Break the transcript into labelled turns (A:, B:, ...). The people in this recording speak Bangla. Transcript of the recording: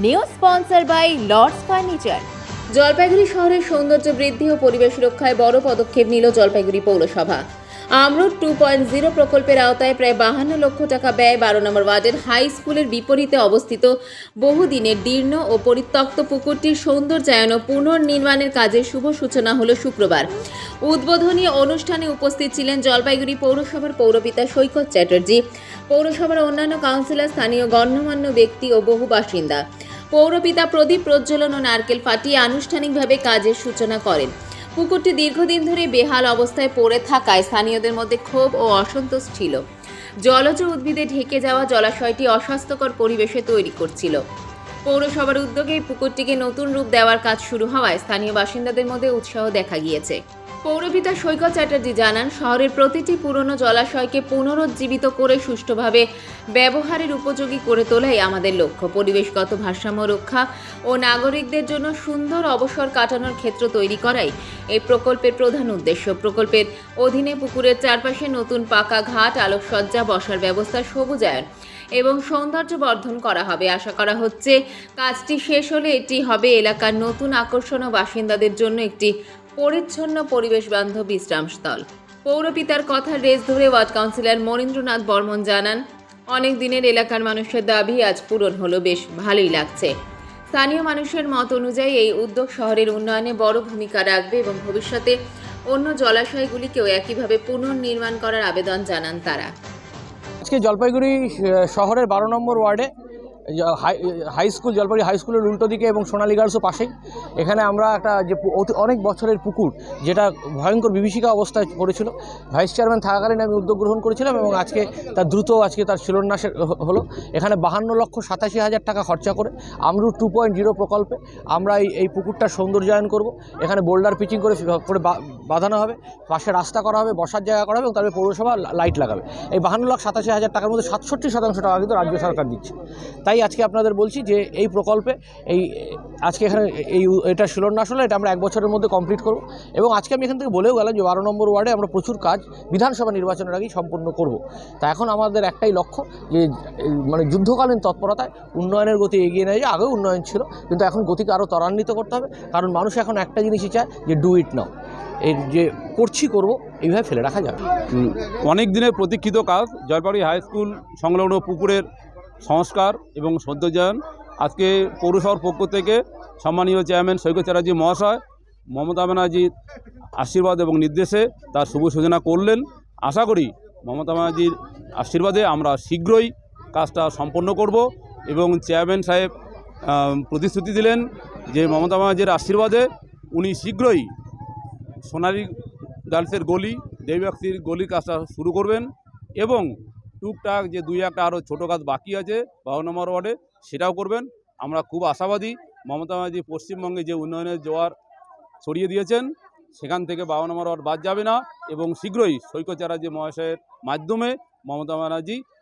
A: New sponsor by Lords furniture Jalpaiguri শহরের সৌন্দর্য বৃদ্ধি ও পরিবেশ রক্ষায় বড় পদক্ষেপ নিল জলপাইগুড়ি পৌরসভা। আমরুদ টু পয়েন্ট জিরো প্রকল্পের আওতায় প্রায় বাহান্ন লক্ষ টাকা ব্যয় বারো নম্বর ওয়ার্ডের হাই স্কুলের বিপরীতে অবস্থিত বহুদিনের দীর্ণ ও পরিত্যক্ত পুকুরটির সৌন্দর্যায়ন ও পুনর্নির্মাণের কাজের শুভ সূচনা হলো শুক্রবার। উদ্বোধনী অনুষ্ঠানে উপস্থিত ছিলেন জলপাইগুড়ি পৌরসভার পৌরপিতা সৈকত চ্যাটার্জি, পৌরসভার অন্যান্য কাউন্সিলর, স্থানীয় গণ্যমান্য ব্যক্তি ও বহু বাসিন্দা। পৌরপিতা প্রদীপ প্রজ্বলন ও নারকেল ফাটিয়ে আনুষ্ঠানিকভাবে কাজের সূচনা করেন। পুকুরটি দীর্ঘদিন ধরে বেহাল অবস্থায় পড়ে থাকায় স্থানীয়দের মধ্যে ক্ষোভ ও অসন্তোষ ছিল। জলজ উদ্ভিদে ঢেকে যাওয়া জলাশয়টি অস্বাস্থ্যকর পরিবেশে তৈরি করছিল। পৌরসভার উদ্যোগে পুকুরটিকে নতুন রূপ দেওয়ার কাজ শুরু হওয়ায় স্থানীয় বাসিন্দাদের মধ্যে উৎসাহ দেখা গিয়েছে। পৌরপিতা সৈকত চ্যাটার্জি জানান, শহরের প্রতিটি পুরনো জলাশয়কে পুনরুজ্জীবিত করে সুষ্ঠুভাবে ব্যবহারের উপযোগী করে তোলাই আমাদের লক্ষ্য। পরিবেশগত ভারসাম্য রক্ষা ও নাগরিকদের জন্য সুন্দর অবসর কাটানোর ক্ষেত্র তৈরি করাই এই প্রকল্পের প্রধান উদ্দেশ্য। প্রকল্পের অধীনে পুকুরের চারপাশে নতুন পাকা ঘাট, আলোকসজ্জা, বসার ব্যবস্থা, সবুজায়ন এবং সৌন্দর্য বর্ধন করা হবে। আশা করা হচ্ছে, কাজটি শেষ হলে এটি হবে এলাকার নতুন আকর্ষণ ও বাসিন্দাদের জন্য একটি পরিচ্ছন্ন পরিবেশ বান্ধব বিশ্রামস্থল পৌরপিতার কথা রেস ধরে ওয়ার্ড কাউন্সিলর মনীন্দ্রনাথ বর্মন জানান, অনেক দিনের এলাকার মানুষের দাবি আজ পূরণ হলো, বেশ ভালোই লাগছে। স্থানীয় মানুষের মত অনুযায়ী এই উদ্যোগ শহরের উন্নয়নে বড় ভূমিকা রাখবে এবং ভবিষ্যতে অন্য জলাশয়গুলিকেও একইভাবে পুনর্নির্মাণ করার আবেদন জানান তারা।
B: আজকে জলপাইগুড়ি শহরের বারো নম্বর ওয়ার্ডে হাই স্কুল, জলপাইগুড়ি হাই স্কুলের উল্টো দিকে এবং সোনালী গার্লসও পাশেই। এখানে আমরা একটা যে অনেক বছরের পুকুর, যেটা ভয়ঙ্কর বিভীষিকা অবস্থায় পড়েছিল, ভাইস চেয়ারম্যান থাকাকালীন আমি উদ্যোগ গ্রহণ করেছিলাম এবং আজকে তার দ্রুত আজকে তার শিলান্যাসের হ- হলো। এখানে বাহান্ন লক্ষ সাতাশি হাজার টাকা খরচা করে আমরু টু পয়েন্ট জিরো প্রকল্পে আমরা এই এই পুকুরটার সৌন্দর্যায়ন করব। এখানে বোল্ডার পিচিং করে করে বাঁধানো হবে, পাশে রাস্তা করা হবে, বসার জায়গা করা হবে এবং তারপরে পৌরসভা লাইট লাগাবে। এই বাহান্ন লাখ সাতাশি হাজার টাকার মধ্যে সাতষট্টি শতাংশ টাকা কিন্তু রাজ্য সরকার দিচ্ছে। তাই আজকে আপনাদের বলছি যে এই প্রকল্পে এই, আজকে এখানে এই এটা শিলান্যাস হলো এটা আমরা এক বছরের মধ্যে কমপ্লিট করব। এবং আজকে আমি এখান থেকে বলেও গেলাম যে বারো নম্বর ওয়ার্ডে আমরা প্রচুর কাজ বিধানসভা নির্বাচনের আগেই সম্পন্ন করব। তা এখন আমাদের একটাই লক্ষ্য যে মানে যুদ্ধকালীন তৎপরতায় উন্নয়নের গতি এগিয়ে নেওয়া যায় আগেও উন্নয়ন ছিল, কিন্তু এখন গতিকে আরও ত্বরান্বিত করতে হবে। কারণ মানুষ এখন একটা জিনিসই চায় যে ডু ইট নাও এর যে করছি, করব, এইভাবে ফেলে রাখা যাবে।
C: অনেক দিনের প্রতীক্ষিত কাজ, জলপাইগুড়ি হাই স্কুল সংলগ্ন পুকুরের সংস্কার এবং সৌন্দর্যায়ন আজকে পৌরসভার পক্ষ থেকে সম্মানীয় চেয়ারম্যান সৈকত চ্যাটার্জি মহাশয়, মমতা ব্যানার্জির আশীর্বাদ এবং নির্দেশে তার শুভ সূচনা করলেন। আশা করি মমতা ব্যানার্জির আশীর্বাদে আমরা শীঘ্রই কাজটা সম্পন্ন করব এবং চেয়ারম্যান সাহেব প্রতিশ্রুতি দিলেন যে মমতা ব্যানার্জির আশীর্বাদে উনি শীঘ্রই সোনালী গার্লসের গলি দেবীবাক্সির গলির কাজটা শুরু করবেন এবং টুকটাক যে দুই একটা আরও ছোটো কাজ বাকি আছে, বারো নম্বর ওয়ার্ডে, সেটাও করবেন। আমরা খুব আশাবাদী মমতা ব্যানার্জি পশ্চিমবঙ্গে যে উন্নয়নের জোয়ার ছড়িয়ে দিয়েছেন, সেখান থেকে বারো নম্বর ওয়ার্ড বাদ যাবে না এবং শীঘ্রই সৈকত চ্যাটার্জি মহাশয়ের মাধ্যমে মমতা ব্যানার্জি